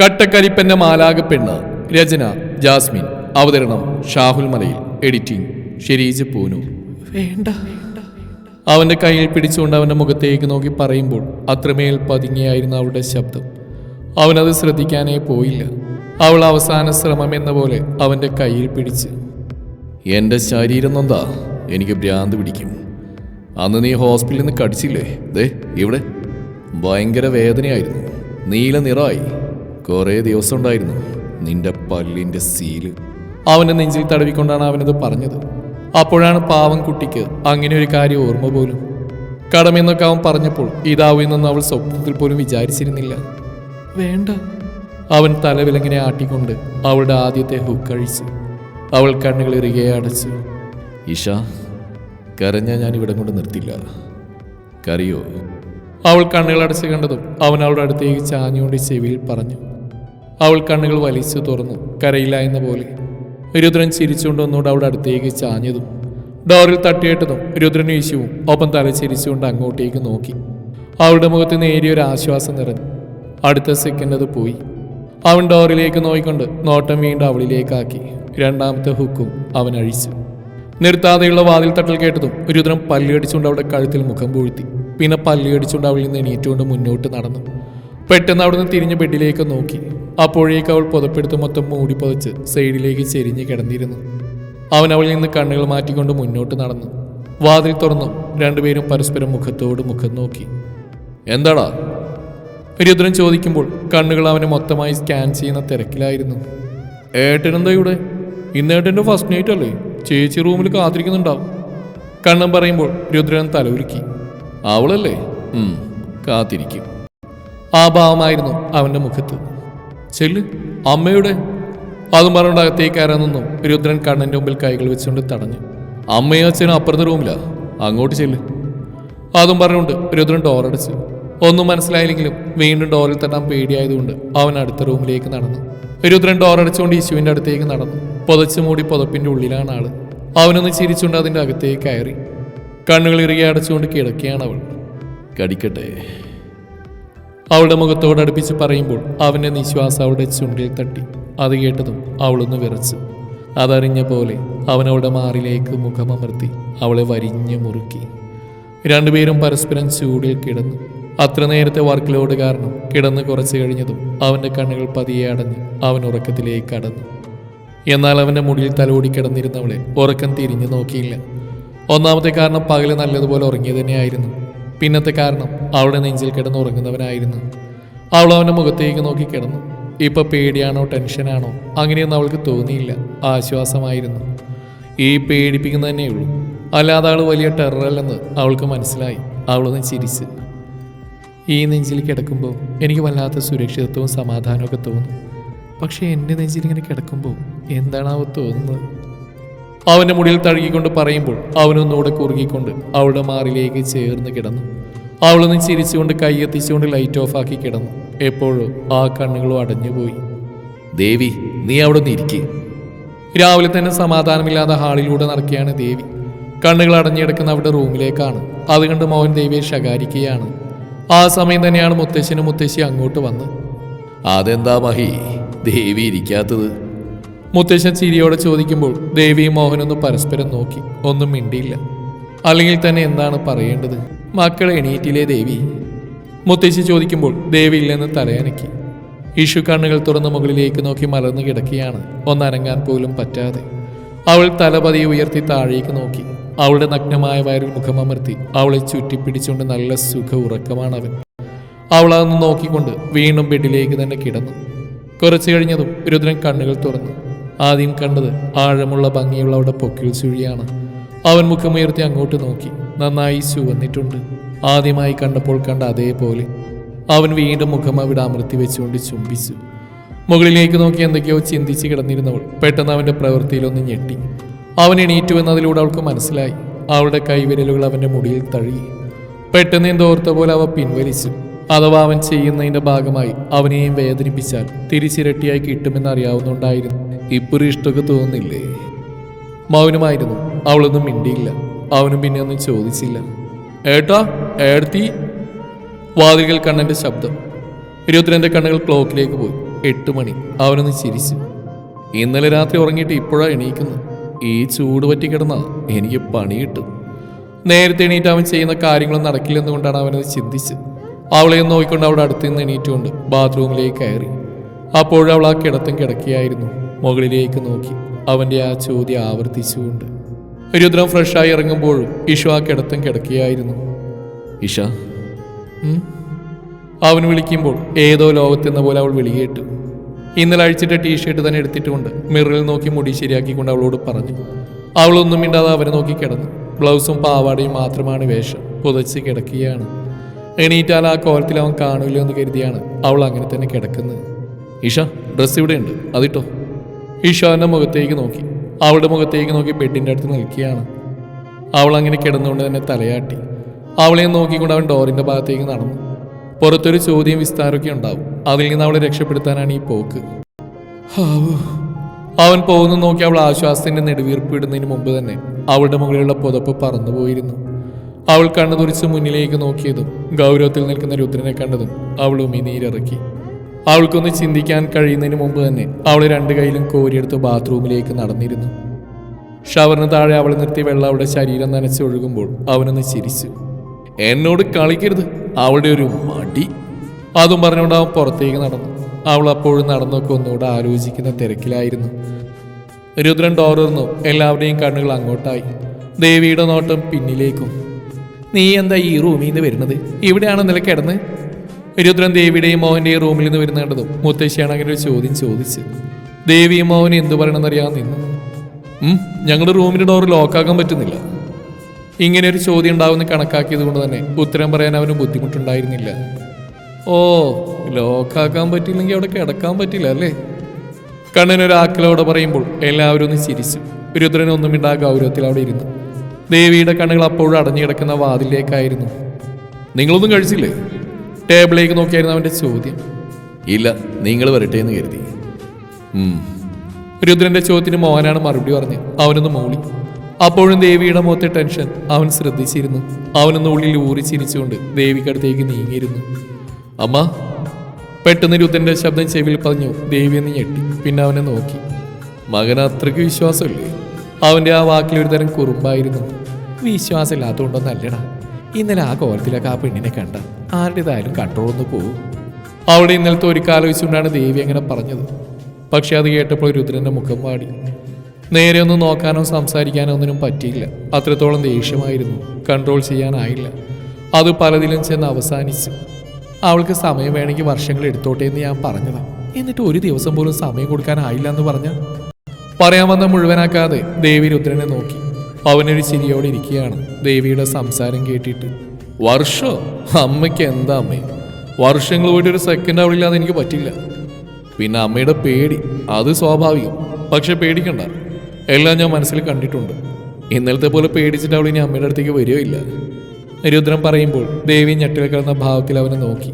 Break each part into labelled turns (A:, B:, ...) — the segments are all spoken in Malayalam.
A: കട്ടക്കരിപ്പന്റെ മാലാക പെണ്ണ് രചന ജാസ്മിൻ. അവതരണം ഷാഹുൽ മലയിൽ. എഡിറ്റിംഗ് ഷെരീജ് പൂനു വേണ്ട. അവന്റെ കയ്യിൽ പിടിച്ചുകൊണ്ട് അവന്റെ മുഖത്തേക്ക് നോക്കി പറയുമ്പോൾ അത്രമേൽ പതുങ്ങിയായിരുന്നു അവളുടെ ശബ്ദം. അവനത് ശ്രദ്ധിക്കാനേ പോയില്ല. അവൾ അവസാന ശ്രമം എന്ന പോലെ അവന്റെ കയ്യിൽ പിടിച്ച് എന്റെ ശരീരം നൊന്താ? എനിക്ക് ഭ്രാന്ത് പിടിക്കും. അന്ന് നീ ഹോസ്പിറ്റലിൽ നിന്ന് കടിച്ചില്ലേ? ദേ ഇവിടെ. ഭയങ്കര വേദനയായിരുന്നു. നീല നിറമായി കുറേ ദിവസം ഉണ്ടായിരുന്നു നിന്റെ പല്ലിന്റെ സീൽ. അവന്റെ നെഞ്ചിൽ തടവിക്കൊണ്ടാണ് അവനത് പറഞ്ഞത്. അപ്പോഴാണ് പാവം കുട്ടിക്ക് അങ്ങനെ ഒരു കാര്യം ഓർമ്മ പോലും. കടമെന്നൊക്കെ അവൻ പറഞ്ഞപ്പോൾ ഇതാവുമെന്നൊന്നും അവൾ സ്വപ്നത്തിൽ പോലും വിചാരിച്ചിരുന്നില്ല. വേണ്ട. അവൻ തലവിലങ്ങനെ ആട്ടിക്കൊണ്ട് അവളുടെ ആദ്യത്തെ ഹുക്ക് കഴിച്ചു അവൾ കണ്ണുകൾ ഇറുകെ അടച്ചു ഇഷ കരഞ്ഞ ഞാൻ ഇവിടെ കൊണ്ട് നിർത്തില്ല. കറിയോ അവൾ കണ്ണുകൾ അടച്ച് കണ്ടതും അവൻ അവളുടെ അടുത്തേക്ക് ചാഞ്ഞുകൊണ്ട് ചെവിയിൽ പറഞ്ഞു അവൾ കണ്ണുകൾ വലിച്ചു തുറന്നു കരയില്ല എന്ന പോലെ. രുദ്രൻ ചിരിച്ചുകൊണ്ട് ഒന്നുകൂടെ അവിടെ അടുത്തേക്ക് ചാഞ്ഞതും ഡോറിൽ തട്ടിയിട്ടതും രുദ്രൻ വീശുവും ഒപ്പം തല ചിരിച്ചുകൊണ്ട് അങ്ങോട്ടേക്ക് നോക്കി. അവളുടെ മുഖത്ത് നേരിയൊരു ആശ്വാസം നിറഞ്ഞു. അടുത്ത സെക്കൻഡ് അത് പോയി. അവൻ ഡോറിലേക്ക് നോക്കിക്കൊണ്ട് നോട്ടം വീണ്ടും അവളിലേക്കാക്കി. രണ്ടാമത്തെ ഹുക്കും അവൻ അഴിച്ചു. നിർത്താതെയുള്ള വാതിൽ തട്ടൽ കേട്ടതും രുദ്രൻ പല്ലിയടിച്ചുകൊണ്ട് അവളുടെ കഴുത്തിൽ മുഖം പൂഴ്ത്തി. പിന്നെ പല്ലിയടിച്ചുകൊണ്ട് അവളിൽ നിന്ന് എണീറ്റുകൊണ്ട് മുന്നോട്ട് നടന്നു. പെട്ടെന്ന് അവിടുന്ന് തിരിഞ്ഞ് ബെഡിലേക്ക് നോക്കി. അപ്പോഴേക്ക് അവൾ പുതപ്പെടുത്ത് മൊത്തം മൂടി പുതച്ച് സൈഡിലേക്ക് ചെരിഞ്ഞ് കിടന്നിരുന്നു. അവൻ അവളിൽ നിന്ന് കണ്ണുകൾ മാറ്റിക്കൊണ്ട് മുന്നോട്ട് നടന്നു. വാതിൽ തുറന്നു രണ്ടുപേരും പരസ്പരം മുഖത്തോട് മുഖം നോക്കി. എന്താടാ? രുദ്രൻ ചോദിക്കുമ്പോൾ കണ്ണുകൾ അവനെ മൊത്തമായി സ്കാൻ ചെയ്യുന്ന തിരക്കിലായിരുന്നു. ഏട്ടനെന്താ ഇവിടെ? ഇന്ന് ഏട്ടന്റെ ഫസ്റ്റ് നൈറ്റ് അല്ലേ? ചേച്ചി റൂമിൽ കാത്തിരിക്കുന്നുണ്ടാവും കണ്ണൻ പറയുമ്പോൾ രുദ്രൻ തലവുരുക്കി അവളല്ലേ? കാത്തിരിക്കും. ആ ഭാവമായിരുന്നു അവന്റെ മുഖത്ത്. ചെല്ല്. അമ്മയുടെ അതും പറഞ്ഞുകൊണ്ട് അകത്തേക്ക് രുദ്രൻ കണ്ണന്റെ മുമ്പിൽ കൈകൾ വെച്ചുകൊണ്ട് തടഞ്ഞു. അമ്മയും അച്ഛനും അപ്പുറത്തെ റൂമിലാ. അങ്ങോട്ട് ചെല്ല്. അതും പറഞ്ഞുകൊണ്ട് രുദ്രൻ ഡോറടിച്ചു ഒന്നും മനസ്സിലായില്ലെങ്കിലും വീണ്ടും ഡോറിൽ തട്ടാൻ പേടിയായതുകൊണ്ട് അവൻ അടുത്ത റൂമിലേക്ക് നടന്നു. രുദ്രൻ ഡോറടിച്ചുകൊണ്ട് യേശുവിന്റെ അടുത്തേക്ക് നടന്നു. പുതച്ചു മൂടി പുതപ്പിന്റെ ഉള്ളിലാണ് ആൾ. അവനൊന്ന് ചിരിച്ചുകൊണ്ട് അതിന്റെ അകത്തേക്ക് കയറി. കണ്ണുകൾ ഇറുകെ അടച്ചുകൊണ്ട് കിടക്കുകയാണ് അവൾ. കടിക്കട്ടെ. അവളുടെ മുഖത്തോട് അടുപ്പിച്ച് പറയുമ്പോൾ അവന്റെ നിശ്വാസം അവളുടെ ചുണ്ടിൽ തട്ടി. അത് കേട്ടതും അവളൊന്ന് വിറച്ചു. അതറിഞ്ഞ പോലെ അവൻ അവളുടെ മാറിലേക്ക് മുഖമമർത്തി അവളെ വരിഞ്ഞു മുറുക്കി. രണ്ടുപേരും പരസ്പരം ചൂടിൽ കിടന്നു. അത്ര നേരത്തെ വർക്ക് ലോഡ് കാരണം കിടന്ന് കുറച്ച് കഴിഞ്ഞതും അവന്റെ കണ്ണുകൾ പതിയെ അടഞ്ഞ് അവൻ ഉറക്കത്തിലേക്ക് കടന്നു. എന്നാൽ അവന്റെ മുടിയിൽ തലോടി കിടന്നിരുന്നവളെ ഉറക്കം തിരിഞ്ഞു നോക്കിയില്ല. ഒന്നാമത്തെ കാരണം പകൽ നല്ലതുപോലെ ഉറങ്ങി തന്നെയായിരുന്നു പിന്നത്തെ കാരണം അവളുടെ നെഞ്ചിൽ കിടന്നുറങ്ങുന്നവനായിരുന്നു. അവൾ അവന്റെ മുഖത്തേക്ക് നോക്കി കിടന്നു. ഇപ്പൊ പേടിയാണോ ടെൻഷനാണോ? അങ്ങനെയൊന്നും അവൾക്ക് തോന്നിയില്ല. ആശ്വാസമായിരുന്നു. ഈ പേടിപ്പിക്കുന്ന തന്നെയുള്ളൂ അല്ലാതെ അവൾ വലിയ ടെററല്ലെന്ന് അവൾക്ക് മനസ്സിലായി. അവളൊന്ന് ചിരിച്ച്. ഈ നെഞ്ചിൽ കിടക്കുമ്പോൾ എനിക്ക് വല്ലാത്ത സുരക്ഷിതത്വവും സമാധാനവും ഒക്കെ തോന്നും. പക്ഷേ എന്റെ നെഞ്ചിൽ ഇങ്ങനെ കിടക്കുമ്പോൾ എന്താണാവോ തോന്നുന്നത്? അവന്റെ മുടിയിൽ തഴുകിക്കൊണ്ട് പറയുമ്പോൾ അവനൊന്നുകൂടെ കുറുകിക്കൊണ്ട് അവളുടെ മാറിലേക്ക് ചേർന്ന് കിടന്നു. അവളൊന്ന് ചിരിച്ചുകൊണ്ട് കൈയെത്തിച്ചുകൊണ്ട് ലൈറ്റ് ഓഫ് ആക്കി കിടന്നു. എപ്പോഴും ആ കണ്ണുകളും അടഞ്ഞുപോയി ദേവി നീ അവിടെ നിന്ന് ഇരിക്കേ. രാവിലെ തന്നെ സമാധാനമില്ലാതെ ഹാളിലൂടെ നടക്കുകയാണ് ദേവി. കണ്ണുകൾ അടഞ്ഞിടക്കുന്ന അവരുടെ റൂമിലേക്കാണ്. അത് കണ്ട് മോഹൻ ദേവിയെ ശകാരിക്കുകയാണ്. ആ സമയം തന്നെയാണ് മുത്തശ്ശനും മുത്തശ്ശി അങ്ങോട്ട് വന്ന്. അതെന്താ മഹി? ദേവി ഇരിക്കാത്തത്. മുത്തശ്ശൻ ചിരിയോടെ ചോദിക്കുമ്പോൾ ദേവിയും മോഹനൊന്ന് പരസ്പരം നോക്കി. ഒന്നും മിണ്ടിയില്ല. അല്ലെങ്കിൽ തന്നെ എന്താണ് പറയേണ്ടത്? മക്കൾ എണീറ്റിലെ ദേവി? മുത്തശ്ശി ചോദിക്കുമ്പോൾ ദേവി ഇല്ലെന്ന് തലയനക്കി. ഇഷു കണ്ണുകൾ തുറന്ന് മുകളിലേക്ക് നോക്കി മലർന്നു കിടക്കുകയാണ്. ഒന്നനങ്ങാൻ പോലും പറ്റാതെ. അവൾ തലപതി ഉയർത്തി താഴേക്ക് നോക്കി. അവളുടെ നഗ്നമായ വയറിൽ മുഖമമർത്തി അവളെ ചുറ്റിപ്പിടിച്ചുകൊണ്ട് നല്ല സുഖ ഉറക്കമാണ് അവൻ അവൾ അതൊന്ന് നോക്കിക്കൊണ്ട് വീണ്ടും ബെഡിലേക്ക് തന്നെ കിടന്നു. കുറച്ചു കഴിഞ്ഞതും രുദ്രൻ കണ്ണുകൾ തുറന്നു. ആദ്യം കണ്ടത് ആഴമുള്ള ഭംഗിയുള്ള അവിടെ പൊക്കിൽ ചുഴിയാണ്. അവൻ മുഖമുയർത്തി അങ്ങോട്ട് നോക്കി. നന്നായി ചുവന്നിട്ടുണ്ട്. ആദ്യമായി കണ്ടപ്പോൾ കണ്ട അതേപോലെ. അവൻ വീണ്ടും മുഖം അവിടെ അമർത്തി വെച്ചുകൊണ്ട് ചുംബിച്ചു. മുകളിലേക്ക് നോക്കി എന്തൊക്കെയോ ചിന്തിച്ച് കിടന്നിരുന്നവൾ പെട്ടെന്ന് അവന്റെ പ്രവൃത്തിയിലൊന്ന് ഞെട്ടി. അവൻ എണീറ്റു എന്നതിലൂടെ അവൾക്ക് മനസ്സിലായി. അവളുടെ കൈവിരലുകൾ അവന്റെ മുടിയിൽ തഴുകി. പെട്ടെന്ന് എന്തോർത്ത പോലെ അവ പിൻവലിച്ചു. അഥവാ അവൻ ചെയ്യുന്നതിന്റെ ഭാഗമായി അവനെയും വേദനിപ്പിച്ചാൽ തിരിച്ചിരട്ടിയായി കിട്ടുമെന്ന് അറിയാവുന്നുണ്ടായിരുന്നു ഇപ്പൊരു ഇഷ്ടമൊക്കെ തോന്നുന്നില്ലേ? മൗനമായിരുന്നു. അവളൊന്നും മിണ്ടിയില്ല. അവനും പിന്നെ ഒന്നും ചോദിച്ചില്ല. ഏട്ടാ ഏടത്തി? വാതിലുകൾ കണ്ണന്റെ ശബ്ദം. രുദ്രന്റെ കണ്ണുകൾ ക്ലോക്കിലേക്ക് പോയി. എട്ട് മണി. അവനൊന്ന് ചിരിച്ചു. ഇന്നലെ രാത്രി ഉറങ്ങിയിട്ട് ഇപ്പോഴാണ് എണീക്കുന്നത്. ഈ ചൂട് പറ്റി കിടന്ന എനിക്ക് പണി കിട്ടും. നേരത്തെ എണീറ്റ് അവൻ ചെയ്യുന്ന കാര്യങ്ങളും നടക്കില്ലെന്നുകൊണ്ടാണ് അവനത് ചിന്തിച്ച് അവളെ നോക്കിക്കൊണ്ട് അവിടെ അടുത്ത് നിന്ന് എണീറ്റുകൊണ്ട് ബാത്റൂമിലേക്ക് കയറി. അപ്പോഴവൾ ആ കിടത്തും കിടക്കുകയായിരുന്നു. മുകളിലേക്ക് നോക്കി. അവന്റെ ആ ചോദ്യം ആവർത്തിച്ചുകൊണ്ട്. രുദ്രം ഫ്രഷായി ഇറങ്ങുമ്പോഴും ഇഷു ആ കിടത്തും കിടക്കുകയായിരുന്നു. ഇഷ? അവൻ വിളിക്കുമ്പോൾ ഏതോ ലോകത്തെന്ന പോലെ അവൾ വിളികേട്ടു. ഇന്നലെ അഴിച്ചിട്ട ടീഷർട്ട് തന്നെ എടുത്തിട്ടുകൊണ്ട് മിററിൽ നോക്കി മുടി ശരിയാക്കിക്കൊണ്ട് അവളോട് പറഞ്ഞു. അവളൊന്നും മിണ്ടാതെ അവനെ നോക്കി കിടന്നു. ബ്ലൗസും പാവാടയും മാത്രമാണ് വേഷം. പുതച്ച് കിടക്കുകയാണ്. എണീറ്റാൽ ആ കോലത്തിൽ അവൻ കാണൂല്ലോ എന്ന് കരുതിയാണ് അവൾ അങ്ങനെ തന്നെ കിടക്കുന്നത്. ഇഷ ഡ്രസ്സ് ഇവിടെയുണ്ട്. അതിട്ടോ? അവന്റെ മുഖത്തേക്ക് നോക്കി. അവളുടെ മുഖത്തേക്ക് നോക്കി ബെഡിന്റെ അടുത്ത് നിൽക്കുകയാണ്. അവൾ അങ്ങനെ കിടന്നുകൊണ്ട് തന്നെ തലയാട്ടി. അവളെ നോക്കിക്കൊണ്ട് അവൻ ഡോറിന്റെ ഭാഗത്തേക്ക് നടന്നു. പുറത്തൊരു ചോദ്യം വിസ്താരമൊക്കെ ഉണ്ടാവും. അതിൽ നിന്ന് അവളെ രക്ഷപ്പെടുത്താനാണ് ഈ പോക്ക്. അവൻ പോകുന്നു നോക്കി അവൾ ആശ്വാസത്തിന്റെ നെടുവീർപ്പ് ഇടുന്നതിന് മുമ്പ് തന്നെ അവളുടെ മുകളിലുള്ള പുതപ്പ് പറന്നുപോയിരുന്നു അവൾ കണ്ണു തുറിച്ച് മുന്നിലേക്ക് നോക്കിയതും ഗൗരവത്തിൽ നിൽക്കുന്ന രുദ്രനെ കണ്ടതും അവൾ ഉമിനീരിറക്കി. അവൾക്കൊന്ന് ചിന്തിക്കാൻ കഴിയുന്നതിന് മുമ്പ് തന്നെ അവൾ രണ്ട് കൈയിലും കോരിയെടുത്ത് ബാത്റൂമിലേക്ക് നടന്നിരുന്നു. ഷവറിന് താഴെ അവൾ നിർത്തി വെള്ളം അവളുടെ ശരീരം നനച്ചൊഴുകുമ്പോൾ അവനൊന്ന് ചിരിച്ചു. എന്നോട് കളിക്കരുത്. അവളുടെ ഒരു മടി. അതും പറഞ്ഞുകൊണ്ട് അവൻ പുറത്തേക്ക് നടന്നു. അവൾ അപ്പോഴും നടന്നൊക്കെ ഒന്നുകൂടെ ആലോചിക്കുന്ന തിരക്കിലായിരുന്നു. രുദ്രൻ ഡോറുന്നു എല്ലാവരുടെയും കണ്ണുകൾ അങ്ങോട്ടായി. ദേവിയുടെ നോട്ടം പിന്നിലേക്കും. നീ എന്താ ഈ റൂമിൽ നിന്ന് വരുന്നത്? ഇവിടെയാണ് നില കിടന്ന്? രുദ്രൻ ദേവിയുടെയും മോഹന്റെയും റൂമിൽ നിന്ന് വരുന്ന കണ്ടതും മുത്തശ്ശിയാണ് അങ്ങനെ ഒരു ചോദ്യം ചോദിച്ചു ദേവിയും മോഹനും എന്തു പറയണമെന്നറിയാൻ നിന്നു. ഞങ്ങളുടെ റൂമിന്റെ ഡോർ ലോക്കാക്കാൻ പറ്റുന്നില്ല. ഇങ്ങനെ ഒരു ചോദ്യം ഉണ്ടാവുമെന്ന് കണക്കാക്കിയത് കൊണ്ട് തന്നെ ഉത്തരം പറയാൻ അവന് ബുദ്ധിമുട്ടുണ്ടായിരുന്നില്ല. ഓ ലോക്കാക്കാൻ പറ്റില്ലെങ്കിൽ അവിടെ കിടക്കാൻ പറ്റില്ല അല്ലേ? കണ്ണൻ ഒരു ആക്കലോടെ പറയുമ്പോൾ എല്ലാവരും ഒന്ന് ചിരിച്ചു. രുദ്രൻ ഇണ്ടാ ഗൗരവത്തിൽ അവിടെ ഇരുന്നു. ദേവിയുടെ കണ്ണുകൾ അപ്പോഴും അടഞ്ഞു കിടക്കുന്ന വാതിലേക്കായിരുന്നു നിങ്ങളൊന്നും കഴിച്ചില്ലേ? ടേബിളിലേക്ക് നോക്കിയായിരുന്നു അവന്റെ ചോദ്യം. ഇല്ല നിങ്ങൾ വരട്ടെ എന്ന് കരുതി. രുദ്രന്റെ ചോദ്യത്തിന് മോഹനാണ് മറുപടി പറഞ്ഞ് അവനൊന്ന് മൗളി. അപ്പോഴും ദേവിയുടെ മുഖത്തെ ടെൻഷൻ അവൻ ശ്രദ്ധിച്ചിരുന്നു. അവനൊന്ന് ഉള്ളിൽ ഊറി ചിരിച്ചുകൊണ്ട് ദേവിക്കടുത്തേക്ക് നീങ്ങിയിരുന്നു. അമ്മ പെട്ടെന്ന് രുദ്രന്റെ ശബ്ദം ചെവിയിൽ പറഞ്ഞു ദേവി എന്ന് ഞെട്ടി. പിന്നെ അവനെ നോക്കി. മകൻ അത്രയ്ക്ക് വിശ്വാസമില്ലേ? അവന്റെ ആ വാക്കിൽ ഒരു തരം കുറുമ്പായിരുന്നു. വിശ്വാസമില്ലാത്തതുകൊണ്ടൊന്നല്ലടാ. ഇന്നലെ ആ കോലത്തിലൊക്കെ ആ പെണ്ണിനെ കണ്ട. ആരുടേതായാലും കൺട്രോൾ ഒന്ന് പോകും അവിടെ ഇന്നലത്തെ ഒരു കാലോചിച്ചുകൊണ്ടാണ് ദേവി അങ്ങനെ പറഞ്ഞത്. പക്ഷെ അത് കേട്ടപ്പോൾ രുദ്രന്റെ മുഖം വാടി. നേരെ ഒന്നും നോക്കാനോ സംസാരിക്കാനോ ഒന്നിനും പറ്റിയില്ല. അത്രത്തോളം ദേഷ്യമായിരുന്നു. കൺട്രോൾ ചെയ്യാനായില്ല. അത് പലതിലും ചെന്ന് അവസാനിച്ചു. അവൾക്ക് സമയം വേണമെങ്കിൽ വർഷങ്ങൾ എടുത്തോട്ടെ എന്ന് ഞാൻ പറഞ്ഞതാ. എന്നിട്ട് ഒരു ദിവസം പോലും സമയം കൊടുക്കാനായില്ല എന്ന് പറഞ്ഞ? പറയാൻ വന്ന മുഴുവനാക്കാതെ ദേവി രുദ്രനെ നോക്കി. അവനൊരു ചിരിയോടെ ഇരിക്കുകയാണ്. ദേവിയുടെ സംസാരം കേട്ടിട്ട് വർഷോ അമ്മയ്ക്ക് എന്താ അമ്മേ? വർഷങ്ങൾ പോയിട്ട് ഒരു സെക്കൻഡ് അവളില്ലാതെ എനിക്ക് പറ്റില്ല. പിന്നെ അമ്മയുടെ പേടി അത് സ്വാഭാവികം. പക്ഷെ പേടിക്കണ്ട. എല്ലാം ഞാൻ മനസ്സിൽ കണ്ടിട്ടുണ്ട്. ഇന്നലത്തെ പോലെ പേടിച്ചിട്ട് അവൾ ഇനി അമ്മയുടെ അടുത്തേക്ക് വരികയോ ഇല്ല. രുദ്രൻ പറയുമ്പോൾ ദേവി ഞെട്ടിൽ കിടന്ന ഭാവത്തിൽ അവനെ നോക്കി.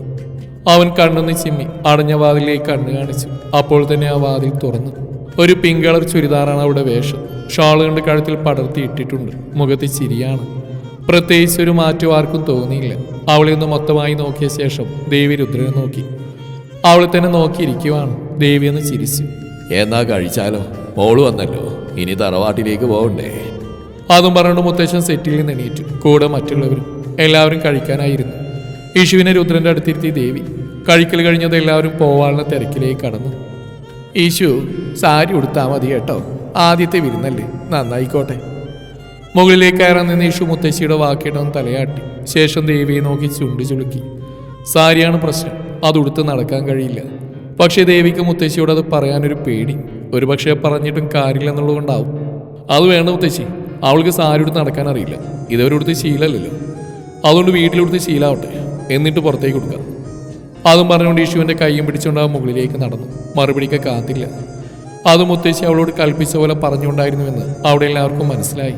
A: അവൻ കണ്ണൊന്ന് ചിമ്മി അടഞ്ഞ വാതിലേക്ക് കണ്ണ് കാണിച്ചു അപ്പോൾ തന്നെ ആ വാതിൽ തുറന്നു. ഒരു പിങ്ക് കളർ ചുരിദാറാണ് അവിടെ വേഷം. ഷാൾ കൊണ്ട് കഴുത്തിൽ പടർത്തി ഇട്ടിട്ടുണ്ട്. മുഖത്ത് ചിരിയാണ്. പ്രത്യേകിച്ച് ഒരു മാറ്റം ആർക്കും തോന്നിയില്ല. അവളെ ഒന്ന് മൊത്തമായി നോക്കിയ ശേഷം ദേവി രുദ്രനെ നോക്കി. അവളെ തന്നെ നോക്കിയിരിക്കുവാണ്. ദേവി ഒന്ന് ചിരിച്ചു. എന്നാ കഴിച്ചാലോ മോൾ വന്നല്ലോ. ഇനി തറവാട്ടിലേക്ക് പോകണ്ടേ അതും പറഞ്ഞു മുത്തശ്ശൻ സെറ്റിൽ നിന്ന് എണീറ്റു. കൂടെ മറ്റുള്ളവരും എല്ലാവരും കഴിക്കാനായിരുന്നു. യേശുവിനെ രുദ്രന്റെ അടുത്തിരുത്തി ദേവി. കഴിക്കൽ കഴിഞ്ഞത് എല്ലാവരും പോവാനുള്ള തിരക്കിലേക്ക് കടന്നു. യേശു സാരി ഉടുത്താൽ മതി കേട്ടോ. ആദ്യത്തെ വിരുന്നല്ലേ? നന്നായിക്കോട്ടെ. മുകളിലേക്ക് കയറാൻ നിന്ന് യേശു മുത്തശ്ശിയുടെ വാക്കിടം തലയാട്ടി. ശേഷം ദേവിയെ നോക്കി ചുണ്ടി ചുളുക്കി. സാരിയാണ് പ്രശ്നം. അത് ഉടുത്ത് നടക്കാൻ കഴിയില്ല. പക്ഷേ ദേവിക്ക് മുത്തശ്ശിയോട് അത് പറയാനൊരു പേടി. ഒരു പക്ഷേ പറഞ്ഞിട്ടും കാര്യമില്ലെന്നുള്ളതുകൊണ്ടാവും അത് വേണ്ട മുത്തശ്ശി. അവൾക്ക് സാരി ഉടുത്ത് നടക്കാൻ അറിയില്ല. ഇതുവരെ ശീലല്ലല്ലോ അതുകൊണ്ട് വീട്ടിലുടുത്ത് ശീലാവട്ടെ. എന്നിട്ട് പുറത്തേക്ക് കൊടുക്കാം. അതും പറഞ്ഞുകൊണ്ട് യേശുവിന്റെ കൈയും പിടിച്ചുകൊണ്ട് ആ മുകളിലേക്ക് നടന്നു. മറുപടിക്ക് കാത്തില്ല. അത് മുത്തശ്ശി അവളോട് കൽപ്പിച്ച പോലെ പറഞ്ഞുകൊണ്ടായിരുന്നുവെന്ന് അവിടെ എല്ലാവർക്കും മനസ്സിലായി.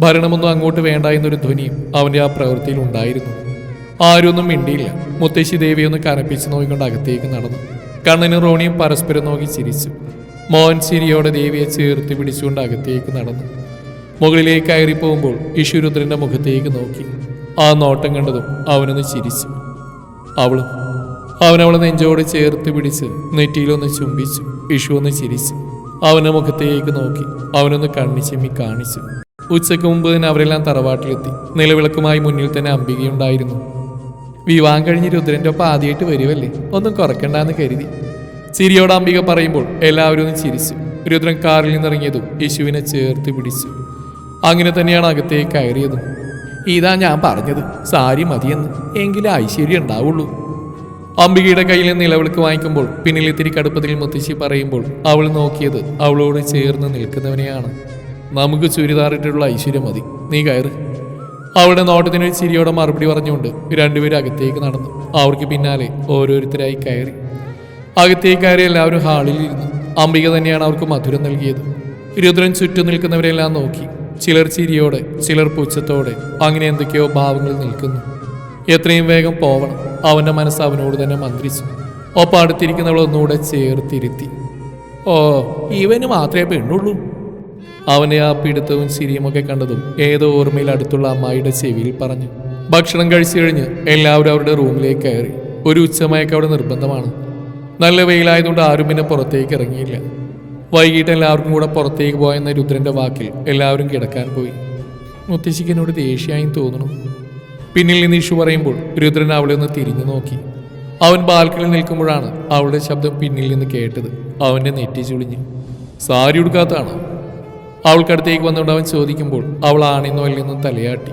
A: ഭരണമൊന്നും അങ്ങോട്ട് വേണ്ട എന്നൊരു ധ്വനിയും അവന്റെ ആ പ്രവൃത്തിയിൽ ഉണ്ടായിരുന്നു. ആരൊന്നും മിണ്ടിയില്ല. മുത്തശ്ശി ദേവിയൊന്ന് കനപ്പിച്ച് നോക്കിക്കൊണ്ട് അകത്തേക്ക് നടന്നു. കണ്ണനും റോണിയും പരസ്പരം നോക്കി ചിരിച്ചു. മോഹൻ ചിരിയോടെ ദേവിയെ ചേർത്ത് പിടിച്ചുകൊണ്ട് അകത്തേക്ക് നടന്നു. മുകളിലേക്ക് കയറി പോകുമ്പോൾ യശുരുദ്രന്റെ മുഖത്തേക്ക് നോക്കി. ആ നോട്ടം കണ്ടതും അവനൊന്ന് ചിരിച്ചു. അവളും അവൻ അവളെ നെഞ്ചോട് ചേർത്ത് പിടിച്ച് നെറ്റിയിലൊന്ന് ചുംബിച്ചു ഇഷു ഒന്ന് ചിരിച്ചു. അവനെ മുഖത്തേക്ക് നോക്കി അവനൊന്ന് കണ്ണി ചെമ്മി കാണിച്ചു. ഉച്ചയ്ക്ക് മുമ്പ് തന്നെ അവരെല്ലാം തറവാട്ടിലെത്തി. നിലവിളക്കുമായി മുന്നിൽ തന്നെ അംബികയുണ്ടായിരുന്നു. വിവാഹം കഴിഞ്ഞ് രുദ്രന്റെ ഒപ്പം ആദ്യമായിട്ട് വരുമല്ലേ ഒന്നും കുറക്കണ്ടെന്ന് കരുതി. ചിരിയോട് അംബിക പറയുമ്പോൾ എല്ലാവരും ഒന്ന് ചിരിച്ചു. രുദ്രൻ കാറിൽ നിന്നിറങ്ങിയതും യേശുവിനെ ചേർത്ത് പിടിച്ചു. അങ്ങനെ തന്നെയാണ് അകത്തേക്ക് കയറിയതും. ഇതാ ഞാൻ പറഞ്ഞത് സാരി മതിയെന്ന്. എങ്കിലും ഐശ്വര്യം ഉണ്ടാവുള്ളൂ. അംബികയുടെ കയ്യിൽ നിന്ന് നിലവിളക്ക് വാങ്ങിക്കുമ്പോൾ പിന്നിൽ ഇത്തിരി കടുപ്പത്തിൽ മുത്തശ്ശി പറയുമ്പോൾ അവൾ നോക്കിയത് അവളോട് ചേർന്ന് നിൽക്കുന്നവനെയാണ്. നമുക്ക് ചുരിദാറിട്ടുള്ള ഐശ്വര്യം മതി. നീ കയറ്. അവളുടെ നോട്ടത്തിന് ചിരിയോടെ മറുപടി പറഞ്ഞുകൊണ്ട് രണ്ടുപേരും അകത്തേക്ക് നടന്നു. അവർക്ക് പിന്നാലെ ഓരോരുത്തരായി കയറി. അകത്തേക്ക് കയറി എല്ലാവരും ഹാളിൽ ഇരുന്നു. അംബിക തന്നെയാണ് അവർക്ക് മധുരം നൽകിയത്. രുദ്രൻ ചുറ്റും നിൽക്കുന്നവരെല്ലാം നോക്കി. ചിലർ ചിരിയോടെ ചിലർ പുച്ഛത്തോടെ അങ്ങനെ എന്തൊക്കെയോ ഭാവങ്ങൾ നിൽക്കുന്നു. എത്രയും വേഗം പോവണം. അവന്റെ മനസ്സ് അവനോട് തന്നെ മന്ത്രിച്ചു. ഒപ്പം അടുത്തിരിക്കുന്നവൾ ഒന്നുകൂടെ ചേർത്തിരുത്തി. ഓ ഇവന് മാത്രമേ പെണ്ണുള്ളൂ. അവനെ ആ പിടുത്തവും ചിരിയുമൊക്കെ കണ്ടതും ഏതോ ഓർമ്മയിൽ അടുത്തുള്ള അമ്മായിയുടെ ചെവിയിൽ പറഞ്ഞു. ഭക്ഷണം കഴിച്ചു കഴിഞ്ഞ് എല്ലാവരും അവരുടെ റൂമിലേക്ക് കയറി. ഒരു ഉച്ചമയൊക്കെ അവിടെ നിർബന്ധമാണ്. നല്ല വെയിലായതുകൊണ്ട് ആരും പിന്നെ പുറത്തേക്ക് ഇറങ്ങിയില്ല. വൈകിട്ട് എല്ലാവർക്കും കൂടെ പുറത്തേക്ക് പോയെന്ന രുദ്രന്റെ വാക്കിൽ എല്ലാവരും കിടക്കാൻ പോയി. മുത്തശ്ശിക്ക് എന്നോട് ദേഷ്യമായും പിന്നിൽ നിന്ന് ഇഷു പറയുമ്പോൾ രുദ്രൻ അവളെ ഒന്ന് തിരിഞ്ഞു നോക്കി. അവൻ ബാൽക്കണിയിൽ നിൽക്കുമ്പോഴാണ് അവളുടെ ശബ്ദം പിന്നിൽ നിന്ന് കേട്ടത്. അവന്റെ നെറ്റി ചുളിഞ്ഞു. സാരി ഉടുക്കാത്താണ് അവൾക്കടുത്തേക്ക് വന്നുകൊണ്ട് അവൻ ചോദിക്കുമ്പോൾ അവൾ ആണെന്നോ അല്ലെന്നും തലയാട്ടി.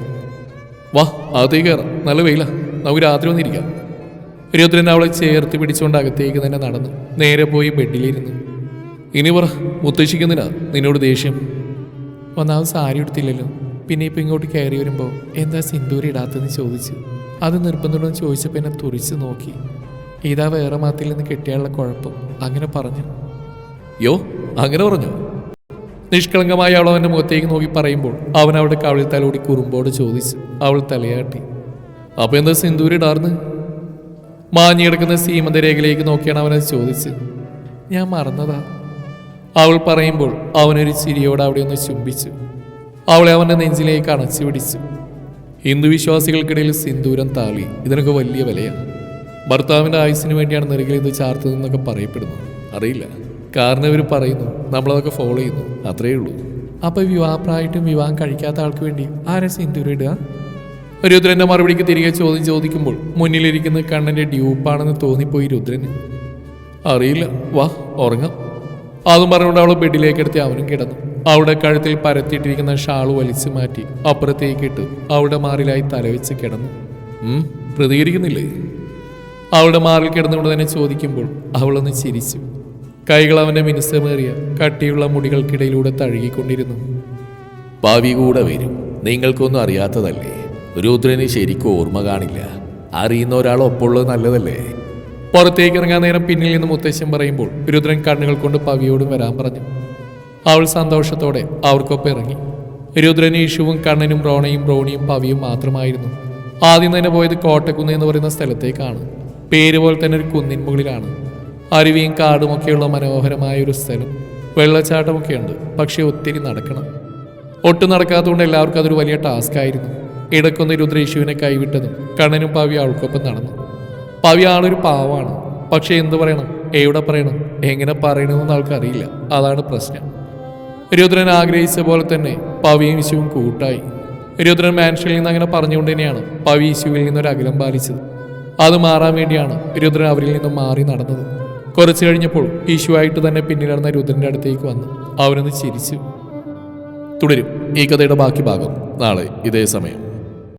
A: വാ അകത്തേക്ക് കയറാം. നല്ല വെയില. നമുക്ക് രാത്രി വന്നിരിക്കാം. രുദ്രൻ അവളെ ചേർത്ത് പിടിച്ചുകൊണ്ട് അകത്തേക്ക് തന്നെ നടന്നു. നേരെ പോയി ബെഡിലിരുന്നു. ഇനി പറ മുത്തശ്ശിക്കുന്നില്ല നിന്നോട് ദേഷ്യം. വന്നാൽ സാരി എടുത്തില്ലല്ലോ പിന്നെ ഇപ്പം ഇങ്ങോട്ട് കയറി വരുമ്പോൾ എന്താ സിന്ദൂരി ഇടാത്തതെന്ന് ചോദിച്ചു. അത് നിർബന്ധമുണ്ടെന്ന് ചോദിച്ചപ്പോൾ എന്നെ തുറിച്ച് നോക്കി. ഇതാ വേറെ മാത്തിൽ നിന്ന് കിട്ടിയാലുള്ള കുഴപ്പം. അങ്ങനെ പറഞ്ഞു. യോ അങ്ങനെ പറഞ്ഞു. നിഷ്കളങ്കമായ അവൾ അവന്റെ മുഖത്തേക്ക് നോക്കി പറയുമ്പോൾ അവൻ അവിടെ കവിളിൽ തലോടി കുറുമ്പോട് ചോദിച്ചു അവൾ തലയാട്ടി. അപ്പോൾ എന്താ സിന്ദൂരി ഇടാർന്ന്? മാഞ്ഞിടക്കുന്ന സീമന്തരേഖയിലേക്ക് നോക്കിയാണ് അവനത് ചോദിച്ചത് ഞാൻ മറന്നതാ. അവൾ പറയുമ്പോൾ അവനൊരു ചിരിയോടെ അവിടെ ഒന്ന് ചുംബിച്ചു. അവളെ അവന്റെ നെഞ്ചിലേക്ക് അണച്ചു പിടിച്ചു. ഹിന്ദു വിശ്വാസികൾക്കിടയിൽ സിന്ദൂരം താളി. ഇതിനൊക്കെ വലിയ വിലയാണ്. ഭർത്താവിന്റെ ആയുസിന് വേണ്ടിയാണ് നെറുകിൽ ഇത് ചാർത്തതെന്നൊക്കെ പറയപ്പെടുന്നു. അറിയില്ല. കാരണം ഇവർ പറയുന്നു നമ്മളതൊക്കെ ഫോളോ ചെയ്യുന്നു. അത്രയേ ഉള്ളൂ. അപ്പോൾ വിവാഹപ്രായിട്ടും വിവാഹം കഴിക്കാത്ത ആൾക്ക് വേണ്ടി ആരാ സിന്ദൂരം ഇടുക? രുദ്രന്റെ മറുപടിക്ക് തിരികെ ചോദ്യം ചോദിക്കുമ്പോൾ മുന്നിലിരിക്കുന്ന കണ്ണന്റെ ഡ്യൂപ്പാണെന്ന് തോന്നിപ്പോയി രുദ്രന്. അറിയില്ല. വാ ഉറങ്ങാം. അതും പറഞ്ഞുകൊണ്ട് അവൾ ബെഡിലേക്ക് എടുത്ത് അവനും കിടന്നു. അവളുടെ കഴുത്തിൽ പരത്തിയിട്ടിരിക്കുന്ന ഷാൾ വലിച്ചു മാറ്റി അപ്പുറത്തേക്ക് ഇട്ട് അവളുടെ മാറിലായി തലവെച്ച് കിടന്നു. പ്രതികരിക്കുന്നില്ലേ? അവളുടെ മാറിൽ കിടന്നുകൊണ്ട് തന്നെ ചോദിക്കുമ്പോൾ അവളൊന്ന് ചിരിച്ചു. കൈകൾ അവന്റെ മിനുസമേറിയ കട്ടിയുള്ള മുടികൾക്കിടയിലൂടെ തഴുകിക്കൊണ്ടിരുന്നു.
B: ഭാവി കൂടെ വരും. നിങ്ങൾക്കൊന്നും അറിയാത്തതല്ലേ? രുദ്രന് ശരിക്കും ഓർമ്മ കാണില്ല. അറിയുന്ന ഒരാൾ ഒപ്പമുള്ളത് നല്ലതല്ലേ?
A: പുറത്തേക്ക് ഇറങ്ങാൻ നേരം പിന്നിൽ നിന്ന് മുത്തശ്ശൻ പറയുമ്പോൾ രുദ്രൻ കണ്ണുകൾ കൊണ്ട് പവിയോടും വരാൻ പറഞ്ഞു. അവൾ സന്തോഷത്തോടെ അവർക്കൊപ്പം ഇറങ്ങി. രുദ്രനും ഇഷുവും കണ്ണനും റോണയും ബ്രോണിയും പവിയും മാത്രമായിരുന്നു. ആദ്യം തന്നെ പോയത് കോട്ടക്കുന്ന് എന്ന് പറയുന്ന സ്ഥലത്തേക്കാണ്. പേര് പോലെ തന്നെ ഒരു കുന്നിൻ മുകളിലാണ്. അരുവിയും കാടുമൊക്കെയുള്ള മനോഹരമായ ഒരു സ്ഥലം. വെള്ളച്ചാട്ടമൊക്കെയുണ്ട് പക്ഷേ ഒത്തിരി നടക്കണം. ഒട്ടും നടക്കാത്തതുകൊണ്ട് എല്ലാവർക്കും അതൊരു വലിയ ടാസ്ക് ആയിരുന്നു. ഇടക്കൊന്ന് രുദ്ര യേശുവിനെ കൈവിട്ടതും കണ്ണനും പവി അവൾക്കൊപ്പം നടന്നു. പവി ആളൊരു പാവമാണ് പക്ഷെ എന്ത് പറയണം എവിടെ പറയണം എങ്ങനെ പറയണമെന്ന് ആൾക്കറിയില്ല. അതാണ് പ്രശ്നം. രുദ്രൻ ആഗ്രഹിച്ച പോലെ തന്നെ പവിയും വിശുവും കൂട്ടായി. രുദ്രൻ മാൻഷനിൽ നിന്ന് അങ്ങനെ പറഞ്ഞുകൊണ്ട് തന്നെയാണ് പവി നിന്ന് ഒരു അകലം പാലിച്ചത്. അത് മാറാൻ വേണ്ടിയാണ് രുദ്രൻ അവരിൽ നിന്നും മാറി നടന്നത്. കുറച്ചു കഴിഞ്ഞപ്പോൾ ഈശുവായിട്ട് തന്നെ പിന്നിൽ നടന്ന രുദ്രന്റെ അടുത്തേക്ക് വന്നു അവനൊന്ന് ചിരിച്ചു. തുടരും. ഈ കഥയുടെ ബാക്കി ഭാഗം നാളെ ഇതേ സമയം.